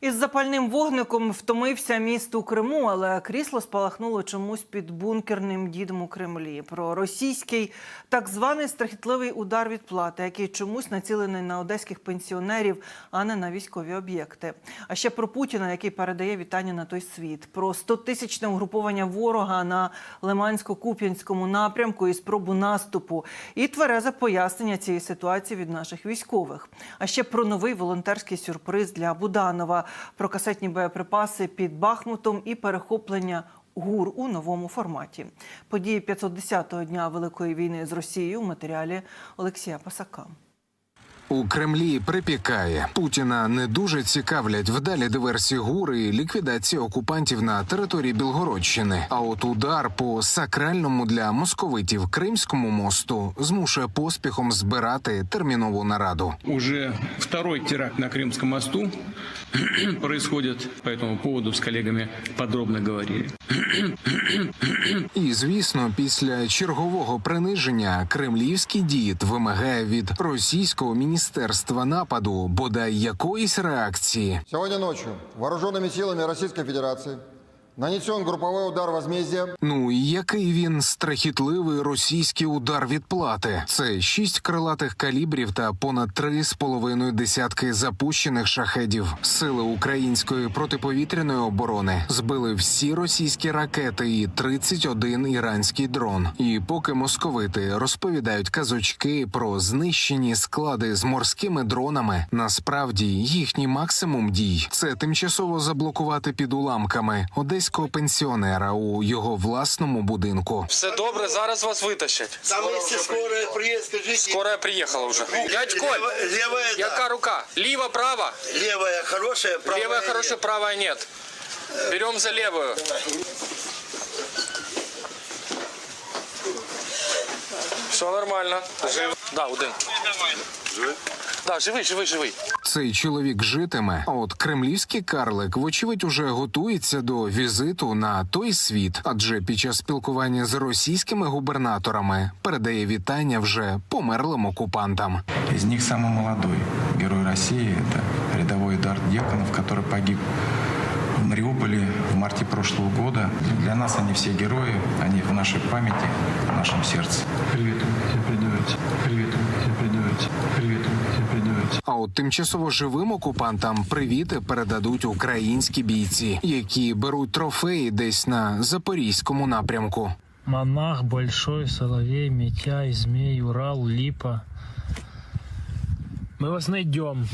Із запальним вогником втомився міст у Криму, але крісло спалахнуло чомусь під бункерним дідом у Кремлі. Про російський так званий страхітливий удар відплати, який чомусь націлений на одеських пенсіонерів, а не на військові об'єкти. А ще про Путіна, який передає вітання на той світ, про 100-тисячне угруповання ворога на Лимансько-Куп'янському напрямку і спробу наступу, і тверезе пояснення цієї ситуації від наших військових. А ще про новий волонтерський сюрприз для Буданова, про касетні боєприпаси під Бахмутом і перехоплення ГУР у новому форматі. Події 510-го дня Великої війни з Росією у матеріалі Олексія Пасака. У Кремлі припікає Путіна не дуже цікавлять вдалі диверсії гури і ліквідація окупантів на території Білгородщини. А от удар по сакральному для московитів Кримському мосту змушує поспіхом збирати термінову нараду. Уже второй теракт на Крымском мосту происходит. По этому поводу с коллегами подробно говорили. І звісно, після чергового приниження кремлівський дід вимагає від російського міністерства нападу бодай якоїсь реакції. сьогодні ночью вооруженными силами Российской Федерации нанесен групповой удар возмездия Ну і який він страхітливий російський удар відплати? Це шість крилатих калібрів та понад три з половиною десятки запущених шахедів. Сили української протиповітряної оборони збили всі російські ракети і 31 іранський дрон. І поки московити розповідають казочки про знищені склади з морськими дронами, насправді їхній максимум дій це тимчасово заблокувати під уламками одеського пенсіонера у його власному будинку. Все добре, зараз вас витащать. Там если скорая приїхала вже. Дядь Коль, да. яка рука? Ліва, права? Левая хорошая, правая Левая нет. хорошая, правая нет. Берем за левую. Все нормально. Жив. Да, один. Да, живий, живий, живий Цей чоловік житиме. А от кремлівський карлик, вочевидь, уже готується до візиту на той світ, адже під час спілкування з російськими губернаторами передає вітання вже померлим окупантам. Из них самый молодой герой России – это рядовой Эдард Дьяконов, который погиб в Мариуполе в марте прошлого года. Для нас они все герои, они в нашей памяти, в нашем сердце. Привет, всем передавайте. Привет, А от тимчасово живим окупантам привіти передадуть українські бійці, які беруть трофеї десь на запорізькому напрямку. Монах, Большой, Соловей, Митяй, Змей, Урал, Липа. Мы вас найдем.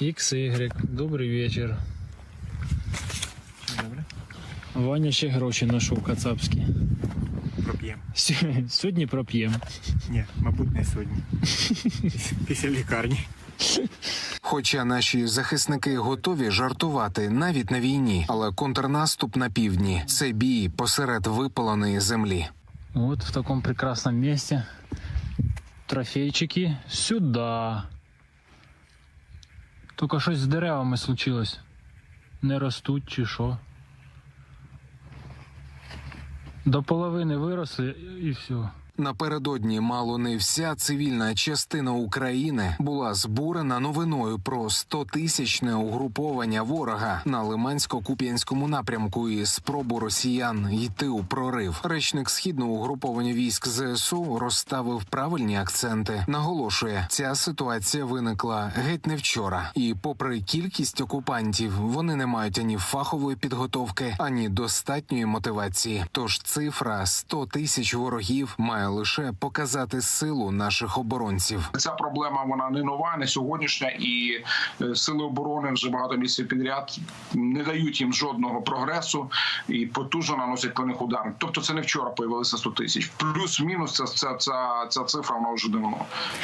XY. Добрый вечер. Ваня ще гроші знайшов кацапські. Проп'ємо. Сьогодні проп'єм. Ні, мабуть, не сьогодні. Після лікарні. Хоча наші захисники готові жартувати навіть на війні, але контрнаступ на півдні це бій посеред випаленої землі. Вот в таком прекрасном месте. Трофейчики сюда. Только щось з деревами случилось. Не ростуть чи що. До половини виросли і все. Напередодні мало не вся цивільна частина України була збурена новиною про 100-тисячне угруповання ворога на Лимансько-Куп'янському напрямку і спробу росіян йти у прорив. Речник східного угруповання військ ЗСУ розставив правильні акценти. Наголошує, ця ситуація виникла геть не вчора, і, попри кількість окупантів, вони не мають ані фахової підготовки, ані достатньої мотивації. Тож цифра 100 тисяч ворогів має лише показати силу наших оборонців. Ця проблема вона не нова, не сьогоднішня, і е, сили оборони вже багато місяців підряд не дають їм жодного прогресу і потужно наносять по них удари. Тобто це не вчора появилося 100 тисяч. Плюс-мінус ця, ця, ця, ця цифра вона вже давно.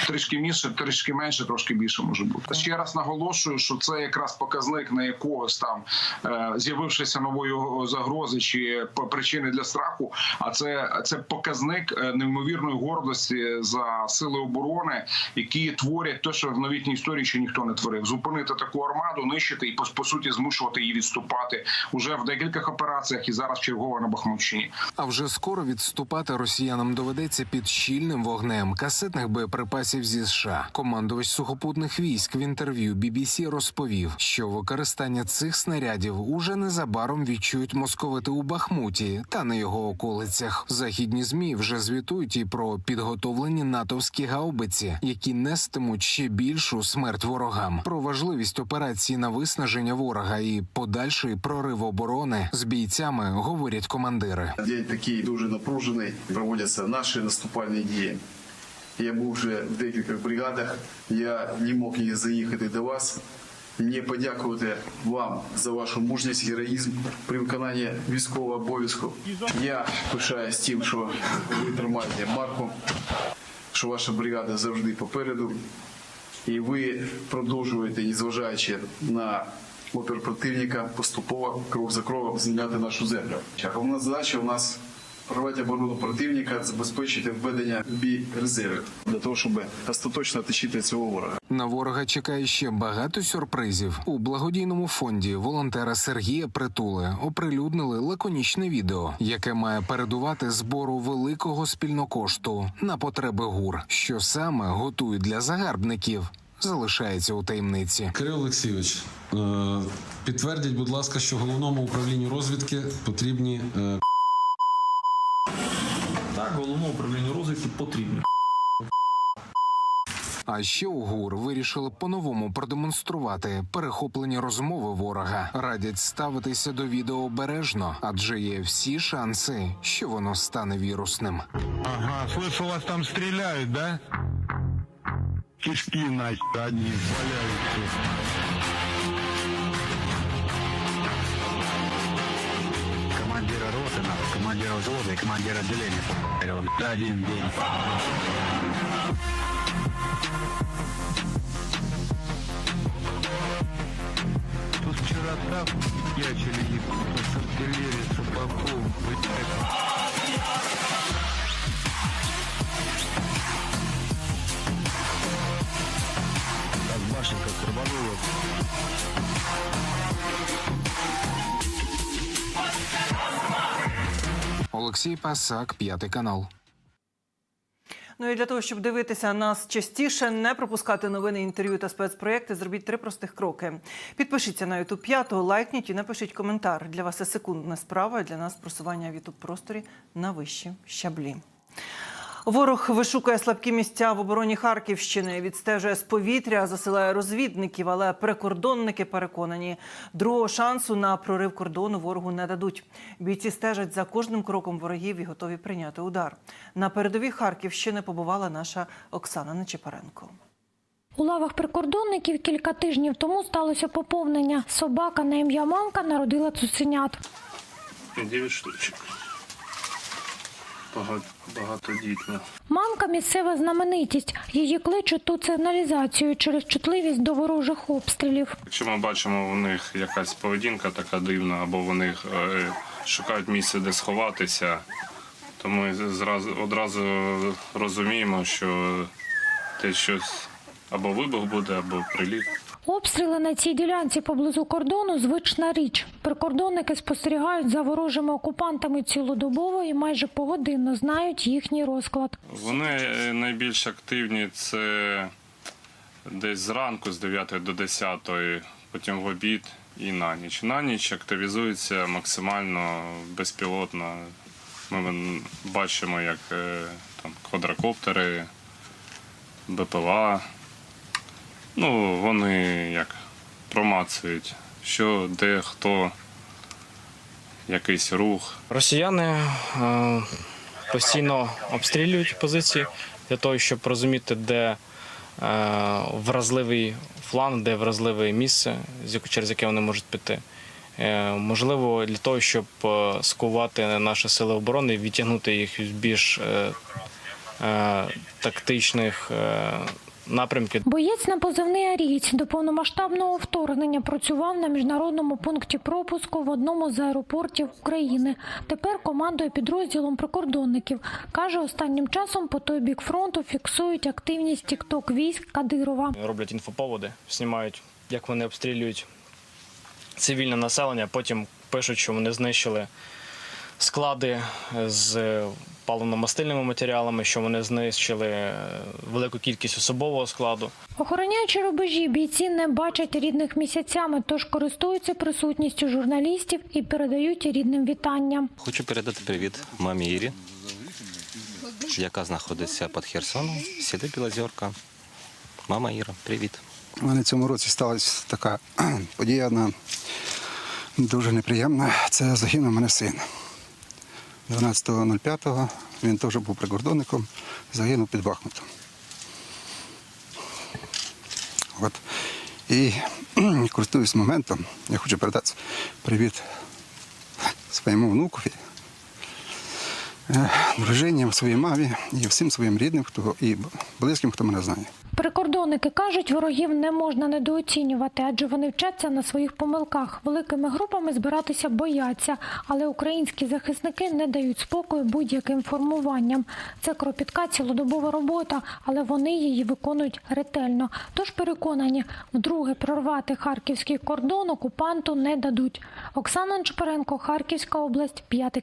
Трішки більше, трішки менше, трошки більше може бути. Ще раз наголошую, що це якраз показник на якогось там е, з'явившися нової загрози чи по- причини для страху. А це, це показник е, невміння неймовірної гордості за сили оборони, які творять те, що в новітній історії ще ніхто не творив. Зупинити таку армаду, нищити і по, суті змушувати її відступати уже в декількох операціях і зараз чергово на Бахмутщині. А вже скоро відступати росіянам доведеться під щільним вогнем касетних боєприпасів зі США. Командувач сухопутних військ в інтерв'ю BBC розповів, що використання цих снарядів уже незабаром відчують московити у Бахмуті та на його околицях. Західні змі вже звітують і про підготовлені натовські гаубиці, які нестимуть ще більшу смерть ворогам. Про важливість операції на виснаження ворога і подальший прорив оборони з бійцями говорять командири. День такий дуже напружений. Проводяться наші наступальні дії. Я був вже в декількох бригадах. Я не мог не заїхати до вас. Не подякувати вам за вашу мужність, героїзм при виконанні військового обов'язку. Я пишаюсь тим, що ви тримаєте марку, що ваша бригада завжди попереду, і ви продовжуєте, незважаючи на опір противника, поступово крок за кроком звільняти нашу землю. Головна задача у нас прорвати оборону противника, забезпечити введення в бій резервів для того, щоб остаточно оточити цього ворога. На ворога чекає ще багато сюрпризів. У благодійному фонді волонтера Сергія Притули оприлюднили лаконічне відео, яке має передувати збору великого спільнокошту на потреби гур, що саме готують для загарбників. Залишається у таємниці. Кирил Олексійович, е, підтвердіть, будь ласка, що головному управлінню розвідки потрібні е, головному управлінню розвідки потрібно. А ще у ГУР вирішили по-новому продемонструвати перехоплені розмови ворога. Радять ставитися до відео обережно, адже є всі шанси, що воно стане вірусним. Ага, слышу, вас там стреляют, да? Кишки, нахер, одни валяются. командир взвода и командир отделения. За один день. Тут вчера так Олексій Пасак, п'ятий канал. Ну і для того, щоб дивитися нас частіше, не пропускати новини, інтерв'ю та спецпроєкти, зробіть три простих кроки. Підпишіться на YouTube 5, лайкніть і напишіть коментар. Для вас це секундна справа, для нас просування в youtube просторі на вищі щаблі. Ворог вишукує слабкі місця в обороні Харківщини, відстежує з повітря, засилає розвідників, але прикордонники переконані, другого шансу на прорив кордону ворогу не дадуть. Бійці стежать за кожним кроком ворогів і готові прийняти удар. На передовій Харківщини побувала наша Оксана Нечипаренко. У лавах прикордонників кілька тижнів тому сталося поповнення. Собака на ім'я Мамка народила цуценят. Дев'ять штучок. Багато, багатодітно. Мамка місцева знаменитість. Її кличуть тут сигналізацією через чутливість до ворожих обстрілів. Якщо ми бачимо у них якась поведінка така дивна, або вони е, шукають місце, де сховатися, то ми зразу одразу розуміємо, що те щось або вибух буде, або приліт. Обстріли на цій ділянці поблизу кордону звична річ. Прикордонники спостерігають за ворожими окупантами цілодобово і майже погодинно знають їхній розклад. Вони е, найбільш активні це десь зранку з 9 до 10, потім в обід і на ніч. На ніч активізується максимально безпілотно. Ми бачимо, як е, там квадрокоптери, БПЛА. Ну, вони як промацують, що, де, хто, якийсь рух. Росіяни е, постійно обстрілюють позиції для того, щоб розуміти, де е, вразливий фланг, де вразливе місце, через яке вони можуть піти. Е, можливо, для того, щоб е, скувати наші сили оборони, відтягнути їх від більш е, е, тактичних е, напрямки. Боєць на позивний Арієць до повномасштабного вторгнення працював на міжнародному пункті пропуску в одному з аеропортів України. Тепер командує підрозділом прикордонників. Каже, останнім часом по той бік фронту фіксують активність тікток військ Кадирова. Роблять інфоповоди, знімають, як вони обстрілюють цивільне населення. Потім пишуть, що вони знищили склади з паливно-мастильними матеріалами, що вони знищили е, велику кількість особового складу. Охороняючи рубежі, бійці не бачать рідних місяцями, тож користуються присутністю журналістів і передають рідним вітання. Хочу передати привіт мамі Ірі, яка знаходиться під Херсоном, в селі Білозерка. Мама Іра, привіт. У мене цьому році сталася така подія одна дуже неприємна. Це загинув мене син. 12.05 він теж був прикордонником, загинув під Бахмутом. От. І користуюсь моментом, я хочу передати привіт своєму внукові, е, дружині, своїй мамі і всім своїм рідним, хто і близьким, хто мене знає. Прикордонники кажуть, ворогів не можна недооцінювати, адже вони вчаться на своїх помилках. Великими групами збиратися бояться, але українські захисники не дають спокою будь-яким формуванням. Це кропітка цілодобова робота, але вони її виконують ретельно. Тож переконані, вдруге прорвати харківський кордон окупанту не дадуть. Оксана Чупаренко, Харківська область, п'ятий